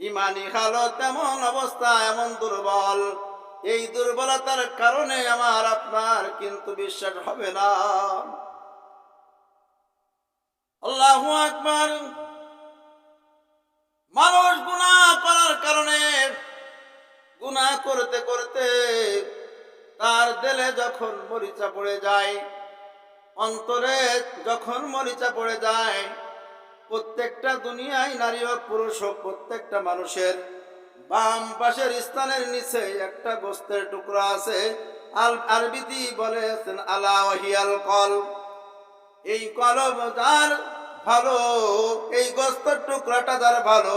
ইমানি হালত এমন অবস্থা, এমন দুর্বল। এই দুর্বলতার কারণে আমার আপনার কিন্তু বিশ্বাস হবে না। আল্লাহ আকবার। মানুষ গুনাহ করার কারণে গুনাহ করতে করতে তার দিলে যখন মরিচা পড়ে যায়, অন্তরে যখন মরিচা পড়ে যায় প্রত্যেকটা দুনিয়ায় নারী হোক, পুরুষ হোক, প্রত্যেকটা মানুষের বাম পাশের স্থানের নিচে একটা গোস্তের টুকরা আছে। আল আরবিতি বলেছেন, আলা ওয়াহিয়াল কল এই কলম যার ভালো, এই গোস্তের টুকরাটা যার ভালো,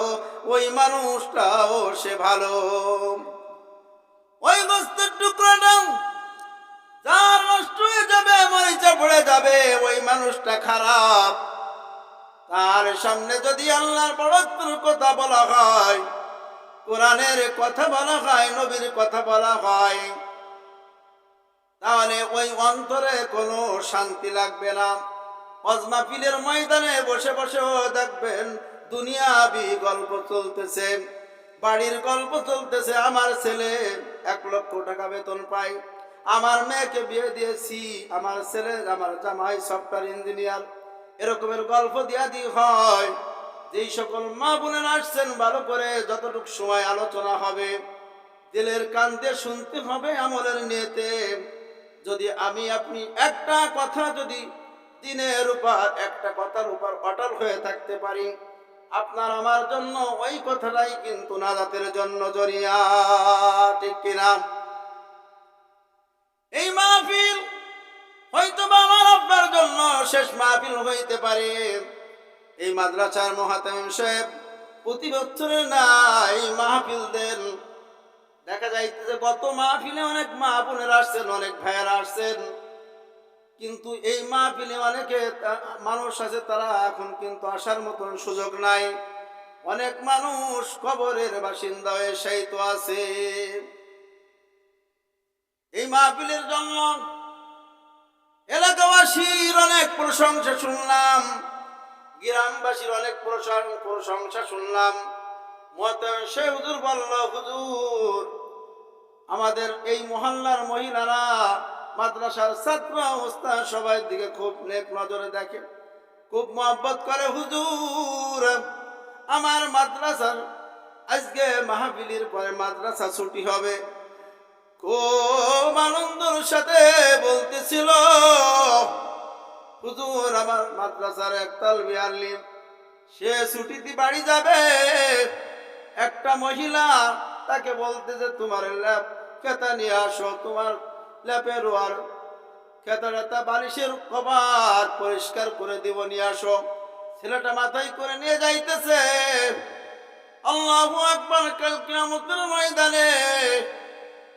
ওই মানুষটাও সে ভালো। ওই গোস্তের টুকরাটা যার নষ্ট হয়ে যাবে, মরিচা পড়ে যাবে, ওই মানুষটা খারাপ। তার সামনে যদি আল্লাহর বড়ত্বর কথা বলা হয়, কোরআনের কথা বলা হয়, নবীর কথা বলা হয়, তাহলে ওই অন্তরে কোনো শান্তি লাগবে না। অজমাফিলের ময়দানে বসে বসেও দেখবেন দুনিয়াবি গল্প চলতেছে, বাড়ির গল্প চলতেছে। আমার ছেলে এক লক্ষ টাকা বেতন পায়, আমার মেয়েকে বিয়ে দিয়েছি, আমার ছেলে, আমার জামাই সফটওয়্যার ইঞ্জিনিয়ার। এরকমের গল্প দিয়া দি হয়। যেই সকল মা বোনেরা আসছেন, ভালো করে যতটুকু সময় আলোচনা হবে, দিলের কান দিয়ে শুনতে হবে আমলের নিয়েতে। যদি আমি আপনি একটা কথা যদি দিনের উপর, একটা কথার উপর অটল হয়ে থাকতে পারি, আপনার আমার জন্য ওই কথাটাই কিন্তু নাজাতের জন্য জরিয়া, ঠিক কিনা? এই মাহফিল হয়তো জন্য শেষ মাহফিল হইতে পারে। এই মাদ্রাসার প্রতি বছরে নাই মাহফিল দেন। দেখা মাহফিলে অনেক মা আসছেন, অনেক আসছেন। কিন্তু এই মাহফিলে অনেকে মানুষ আছে, তারা এখন কিন্তু আসার মতন সুযোগ নাই। অনেক মানুষ কবরের বাসিন্দা হয়ে সেই তো আছে। এই মাহফিলের জন্য এলাকাবাসীর অনেক প্রশংসা শুনলাম, গ্রামবাসীর অনেক প্রশং- প্রশংসা শুনলাম। সে হুজুর বলল, হুজুর, আমাদের এই মহল্লার মহিলারা মাদ্রাসার ছাত্র অবস্থা সবাই দিকে খুব নেক নজরে দেখে, খুব মহব্বত করে, হুজুর, আমার মাদ্রাসার আজকে মাহফিলির পরে মাদ্রাসা ছুটি হবে। খুব আনন্দর সাথে বলতেছিল, হুজুর, আমার মাদ্রাসার একতাল বিয়াল্লিম সে ছুটিতে বাড়ি যাবে। একটা মহিলা তাকে বলতেছে তোমার ল্যাপ কেতা নিয়ে আসো, তোমার ল্যাপের আর কেতা টেতা বালিশের কভার পরিষ্কার করে দিব, নিয়ে আসো। ছেলেটা মাথায় করে নিয়ে যাইতেছে। আল্লাহু আকবার, কাল কিয়ামতের ময়দানে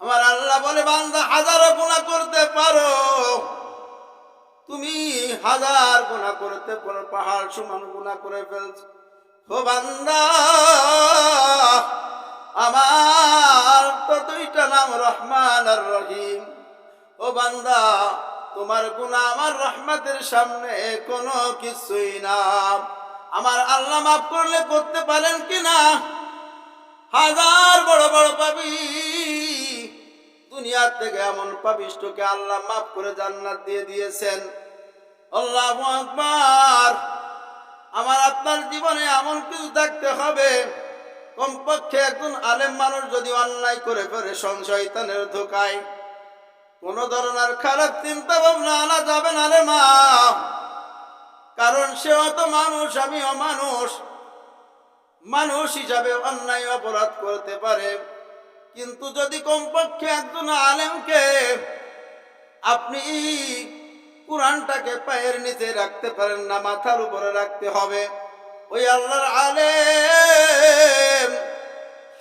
আমার আল্লাহ বলে, বান্দা, হাজারো গুণা করতে পারো। তুমি হাজার গুণা করতে পারো পাহাড় সমান গুণা করে ফেলছ। ও বান্দা, আমার তো দুইটা নাম, রহমান আর রহিম। ও বান্দা, তোমার গুণা আমার রহমতের সামনে কোনো কিছুই না। আমার আল্লাহ মাফ করলে করতে পারেন কি না? হাজার বড় বড় পাবি দুনিয়ার থেকে এমন পাবিষ্টকে আল্লাহ মাফ করে জান্নাত দিয়ে দিয়েছেন। আল্লাহ আকবার। আমার আপনার জীবনে এমন কিছু থাকতে হবে। কমপক্ষে একজন আলেম মানুষ যদি অন্যায় করে ফেলে, সংশয়তানের ধোকায়, কোন ধরনের খারাপ চিন্তা ভাবনা আনা যাবে না রে মা। কারণ সেও তো মানুষ আমিও মানুষ মানুষ হিসাবে অন্যায় অপরাধ করতে পারে। কিন্তু যদি কমপক্ষে একজন আলেমকে আপনি কোরআনটাকে পায়ের নিচে রাখতে পারেন না, মাথার উপরে রাখতে হবে, ওই আল্লাহর আলেম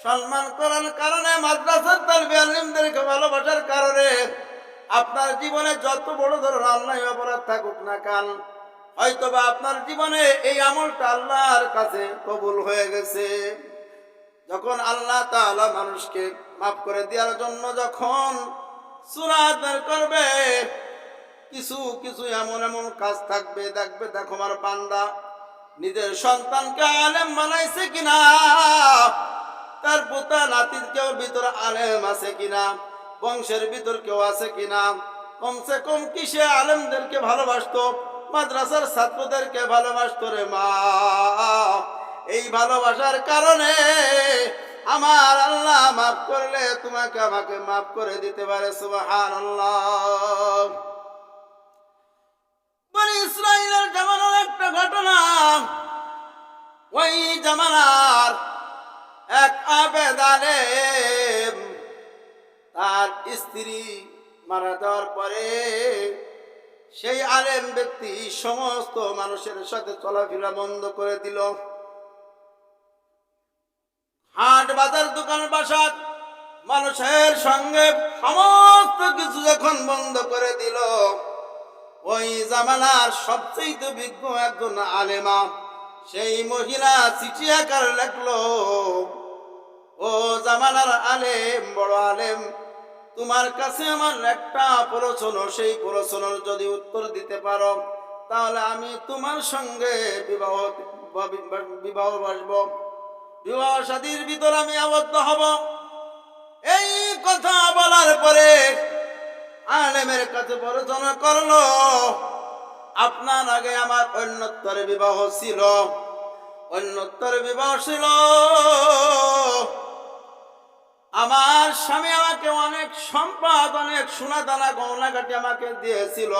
সম্মান করার কারণে, মাদ্রাসার তালবে আলিমদেরকে ভালোবাসার কারণে আপনার জীবনে যত বড় ধরনের অন্যায় অপরাধ থাকুক না কান, হয়তোবা আপনার জীবনে এই আমলটা আল্লাহর কাছে কবুল হয়ে গেছে। যখন আল্লাহ তাআলা মানুষকে মাফ করে দেওয়ার জন্য যখন সুরাত বের করবে, কিছু কিছু এমন এমন কাজ থাকবে, দেখবে দেখো আমার বান্দা নিজের সন্তানকে আলেম বানাইছে কিনা, তার পোতা নাতির কেউ ভিতর আলেম আছে কিনা, বংশের ভিতর কেউ আছে কিনা, কমসে কম কিসে আলেমদেরকে ভালোবাসতো, মাদ্রাসার ছাত্রদেরকে ভালোবাসতো রে মা। এই ভালোবাসার কারণে আমার আল্লাহ মাফ করলে তোমাকে আমাকে মাফ করে দিতে পারে সুবাহান ইসরায়েলের জামানার একটা ঘটনা, ওই জামানার এক আবেদ আলেম তার স্ত্রী মারা যাওয়ার পরে সেই আলেম ব্যক্তি সমস্ত মানুষের সাথে চলাফেরা বন্ধ করে দিল। হাট বাজার, দোকান বাসার মানুষের সঙ্গে সমস্ত কিছু যখন বন্ধ করে দিল, ওই জামানার সবচেয়ে বিজ্ঞ একজন আলেমা, সেই মহিলা চিঠি আকার লেখলো, ও জামানার আলেম, বড় আলেম, তোমার কাছে আমার একটা প্রশ্ন, সেই প্রশ্নের যদি উত্তর দিতে পারো, তাহলে আমি তোমার সঙ্গে বিবাহ বিবাহ বসব। বিবাহ সাদীর ভিতর আমি আবদ্ধ হব। এই কথা বলার পরে আলেমের কাছে পড়াশোনা করল। আপনার আগে আমার অন্যত্তরে বিবাহ ছিল। অন্যত্তরে বিবাহ ছিল। আমার স্বামী আমাকে অনেক সম্পদ, অনেক সোনা দানা গহনাঘাটি আমাকে দিয়েছিল।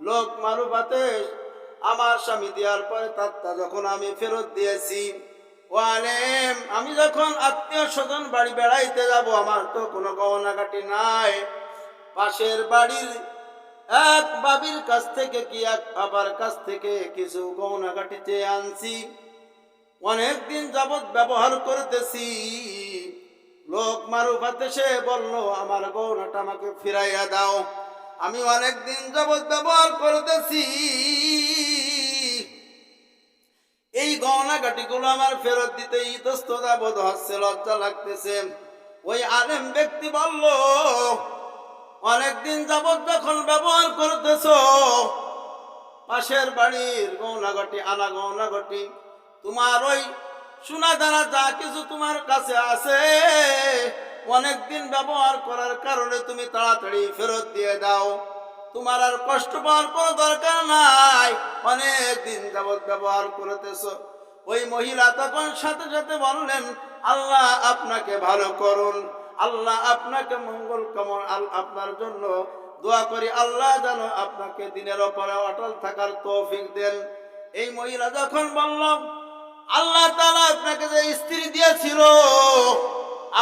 লোক মারুপাতে আমার স্বামী দেওয়ার পরে তাত্তা যখন আমি ফেরত দিয়েছি আমি যখন আত্মীয় স্বজন বাড়ি বেড়াইতে যাব, আমার তো কোনো গহনাঘাটি নাই। পাশের বাড়ির এক বাবির কাছ থেকে কি, এক বাবার কাছ থেকে কিছু গহনাঘাটি চেয়ে আনছি। অনেক দিন যাবৎ ব্যবহার করতেছি। লোক মারুফাতে সে বলল, আমার গহনাটা আমাকে ফিরাইয়া দাও। আমি অনেক দিন যাবৎ ব্যবহার করতেছি। এই গহনা গাটিগুলো আমার ফেরত দিতে ইতস্ততা বোধ হচ্ছে, লজ্জা লাগতেছে। ওই আলেম ব্যক্তি বলল, অনেকদিন যাবৎ যখন ব্যবহার করতেছ, পাশের বাড়ির গহনা ঘটি আনা গহনা ঘটি তোমার ওই সোনা দানা যা কিছু তোমার কাছে আছে, অনেকদিন ব্যবহার করার কারণে তুমি তাড়াতাড়ি ফেরত দিয়ে দাও। তোমার আর কষ্ট পাওয়ার কোনো দরকার নাই। অনেক দিন যাবৎ ব্যবহার করতেছ। ওই মহিলা তখন সাথে সাথে বললেন, আল্লাহ আপনাকে ভালো করুন। আল্লাহ আপনাকে মঙ্গল কামন আপনার জন্য দোয়া করি। আল্লাহ যেন আপনাকে দিনের ওপরে অটল থাকার তৌফিক দেন। এই মহিলা যখন বলল, আল্লাহ তাআলা আপনাকে যে স্ত্রী দিয়েছিল,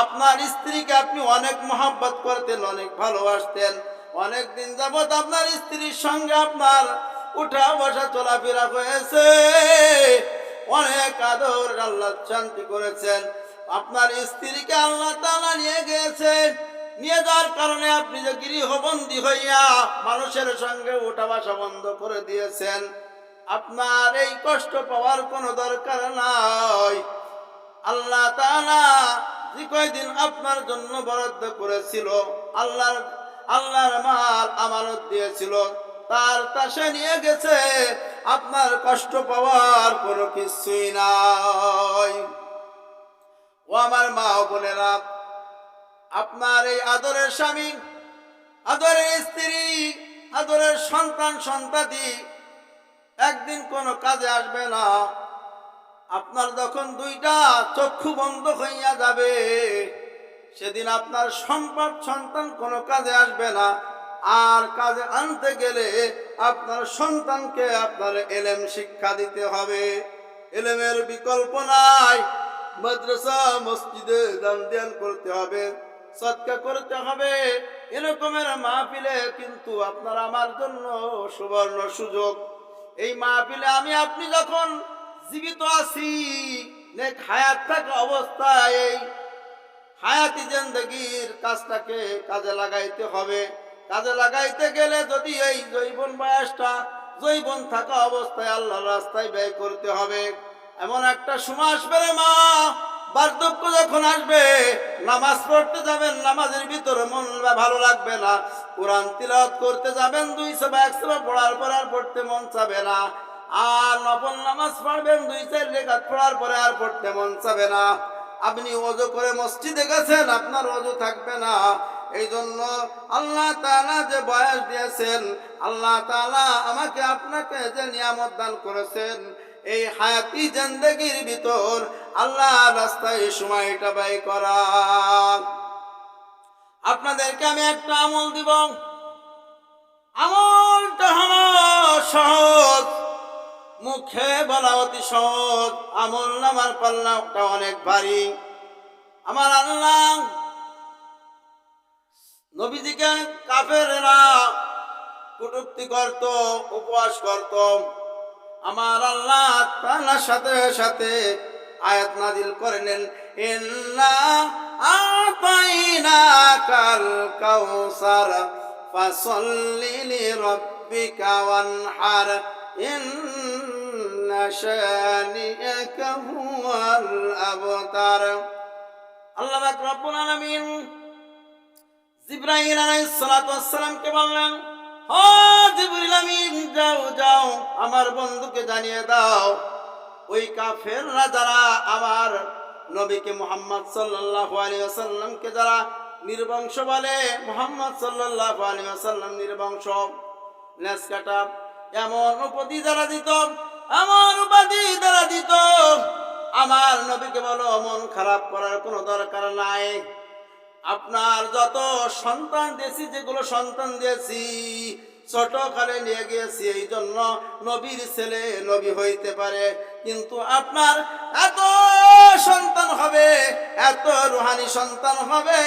আপনার স্ত্রীকে আপনি অনেক মহাব্বত করতেন, অনেক ভালোবাসতেন। অনেক দিন যাবত আপনার স্ত্রীর সঙ্গে আপনার উঠা বসা চলাফেরা হয়েছে। অনেক আদর আল্লাহ শান্তি করেছেন। আপনার স্ত্রীকে আল্লাহ তাআলা নিয়ে গিয়েছেন। নিয়ে যাওয়ার কারণে আপনি যে গৃহবন্দী হইয়া মানুষের সঙ্গে উঠা বসা বন্ধ করে দিয়েছেন, আপনার এই কষ্ট পাওয়ার কোনো দরকার নাই। আল্লাহ তাআলা যে কয়দিন আপনার জন্য বরাদ্দ করেছিল, আল্লাহর আল্লাহর মাল আমানত দিয়েছিল। তার তাসে নিয়ে গেছে। আপনার কষ্ট পাওয়ার কোনো কিছুই নাই। ও আমার মা বোনেরা, আপনার এই আদরের স্বামী, আদরের স্ত্রী, আদরের সন্তান সন্তাদি একদিন কোনো কাজে আসবে না। আপনার যখন দুইটা চক্ষু বন্ধ হইয়া যাবে সেদিন আপনার সম্পদ, সন্তান কোনো কাজে আসবে না। আর কাজে আনতে গেলে আপনার সন্তানকে আপনার এলেম শিক্ষা দিতে হবে। এলেমের বিকল্প নাই। মাদ্রাসা, মসজিদে দান ধ্যান করতে হবে, সৎকা করতে হবে। এরকমের মাহফিলে কিন্তু আপনার আমার জন্য সুবর্ণ সুযোগ। এই মাহফিলে আমি আপনি যখন জীবিত আছি হায়াত থাকা অবস্থায় এই হায়াতি জিন্দগির কাজটাকে কাজে লাগাইতে হবে। কাজে লাগাইতে গেলে যদি এই জৈবন বয়সটা জৈবন থাকা অবস্থায় আল্লাহর রাস্তায় ব্যয় করতে হবে। এমন একটা সময় আসবে রে মা, বার্ধক্য যখন আসবে, নামাজ পড়তে যাবেন, নামাজের ভিতরে মন ভালো লাগবে না। কোরআন তিলাওয়াত করতে যাবেন, দুই সবা এক সবা পড়ার পর আর পড়তে মন চাবে না। আর নফল নামাজ পড়বেন, দুই চার রেখাত পড়ার পরে আর পড়তে মন চাবে না। আপনি অজু করে মসজিদে গেছেন, আপনার অজু থাকবে না। এই জন্য আল্লাহ তালা যে বয়স দিয়েছেন, আল্লাহ তাআলা আমাকে আপনাকে যে নিয়ামত দান করেছেন, এই হায়াতি জিন্দগির ভিতর আল্লাহ রাস্তায় সময়টা ব্যয় করা। আপনাদেরকে আমি একটা আমল দিব। আমলটা হলো সহজ। মুখে বলা অতি সহজ। আমল নামার পাল্লাটা অনেক ভারী। আমার আল্লাহ নবীজিকে কাফেরেরা কুটুক্তি করত উপবাস করত। আমার আল্লাহ তাআলার সাথে সাথে আয়াত নাজিল করেন ইন্না আতাইনা কাল কাউসার ফাসাল্লি লিরাব্বিকা আল্লাহ রব্বুল আলামিন জিব্রাইল আলাইহিস সালাতু ওয়াস সালামকে বললেন যাও যাও, আমার বন্ধুকে জানিয়ে দাও। ওই কাফেররা যারা আমার নবীকে মুহাম্মদ সাল্লাল্লাহু আলাইহি ওয়াসাল্লামকে যারা নির্বংশ বলে, মুহাম্মদ সাল্লাল্লাহু আলাইহি ওয়াসাল্লাম নির্বংশ। নেস কাটা এমন উপাধি দ্বারা দিত, এমন উপাধি দ্বারা দিত। আমার নবীকে বলো, মন খারাপ করার কোনো দরকার নাই। আপনার যত সন্তান দিয়েছি, যেগুলো সন্তান দিয়েছি ছোট কালে নিয়ে গিয়েছি, এই জন্য নবীর ছেলে নবী হইতে পারে। কিন্তু আপনার এত সন্তান হবে, এত রুহানি সন্তান হবে।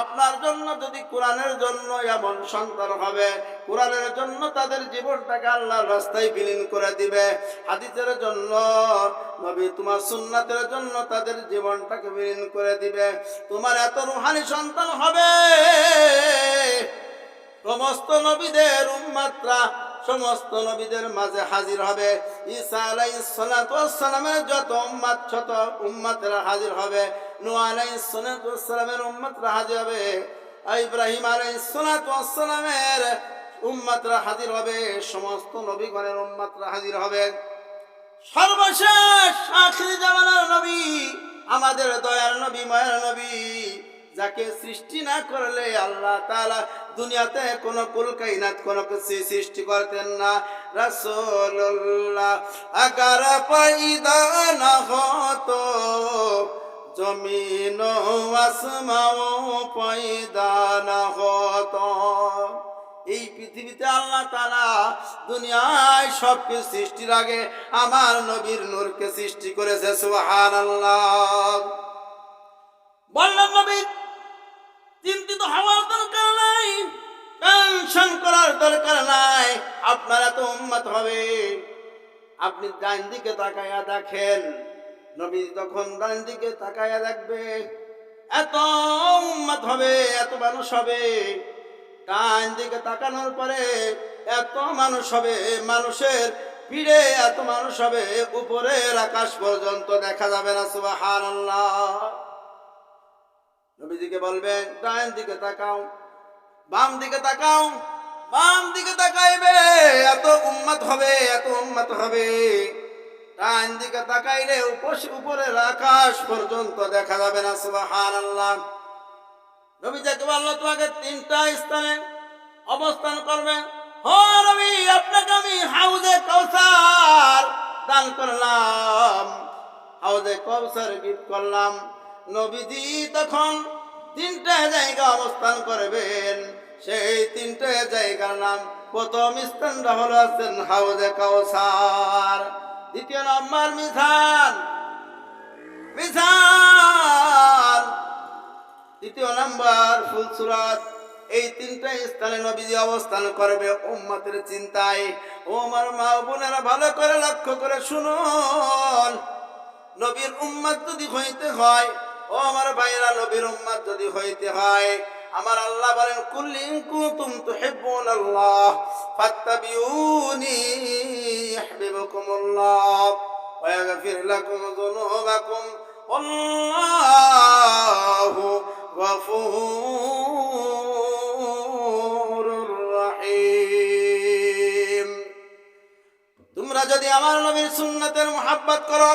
আপনার জন্য যদি কোরআনের জন্য এমন সন্তান হবে কোরআনের জন্য তাদের জীবনটাকে আল্লাহর রাস্তায় বিলীন করে দিবে। হাদিসের জন্য, নবী তোমার সুন্নাতের জন্য তাদের জীবনটাকে বিলীন করে দিবে। তোমার এত রুহানি সন্তান হবে। সমস্ত নবীদের উম্মাত্রা সমস্ত নবীদের মাঝে হাজির হবে। ঈসা আলাইহিস সালাতু ওয়াস সালামের যত উম্মাত শত উম্মাতরা হাজির হবে, নূহ আলাইহিস সালাতু ওয়াস সালামের উম্মাতরা হাজির হবে। ইব্রাহিম আলাইহিস সালাতু ওয়াস সালামের উম্মাতরা হাজির হবে, সমস্ত নবীগণের উম্মাতরা হাজির হবে। সর্বশেষ আখিরি জামানার নবী, আমাদের দয়ার নবী, মায়ের নবী, যাকে সৃষ্টি না করলে আল্লাহ তাআলা দুনিয়াতে কোনো কুল, কাইনাত কোনো কিছু সৃষ্টি করতেন না। রাসূলুল্লাহ, আগার পয়দা না হতো জমিন আসমাও পয়দা না হতো। এই পৃথিবীতে আল্লাহ তালা দুনিয়ায় সব কিছু সৃষ্টির আগে আমার নবীর নূরকে সৃষ্টি করেছে সুহান আল্লাহ বললাম নবী, চিন্তিত হওয়ার দরকার নাই, টেনশন করার দরকার নাই, আপনার এত উন্মত হবে। আপনি ডান দিকে তাকাইয়া দেখেন, নবী তখন ডান দিকে তাকাইয়া দেখবে, এত উন্মত হবে, এত মানুষ হবে। ডান দিকে তাকানোর পরে এত মানুষ হবে, মানুষের ভিড়ে এত মানুষ হবে, উপরের আকাশ পর্যন্ত দেখা যাবে না সুবাহান নবীজিকে বলবেন, ডান দিকে তাকাও, বাম দিকে তাকাও, বাম দিকে তাকাইবে এত উম্মত হবে, এত উম্মত হবে। ডান দিকে তাকাইলে উপরের আকাশ পর্যন্ত দেখা যাবে না সুবাহান আল্লাহ নবী যাকে স্থানে অবস্থান করবে। রবি আপনাকে আমি হাউজে কৌসার দান করলাম। হাউজে কৌসার গিফট করলাম। নবীজি তখন তিনটে জায়গা অবস্থান করবেন। সেই তিনটে জায়গার নাম প্রথম স্থানটা হলো আছেন হাউজে কৌসার দ্বিতীয় নম্বর মিথান মিথান তৃতীয় নাম্বার ফুলসুরাত এই তিনটা স্থানে নবীজি অবস্থান করবে উম্মতের চিন্তায়। ও আমার মা বোনেরা ভালো করে লক্ষ্য করে শুনুন। নবীর উম্মত যদি হইতে হয় ও আমার ভাইরা নবীর উম্মত যদি হইতে হয়, আমার আল্লাহ বলেন কুল্লি ইন কুনতুম তুহিব্বুন আল্লাহ ফাত্তাবিউনি ইউহিব্বুকুমুল্লাহ, ওয়া ইয়াগফির লাকুম যুনুবাকুম। আল্লাহু তোমরা যদি আমার নবীর সুন্নতের মোহাব্বত করো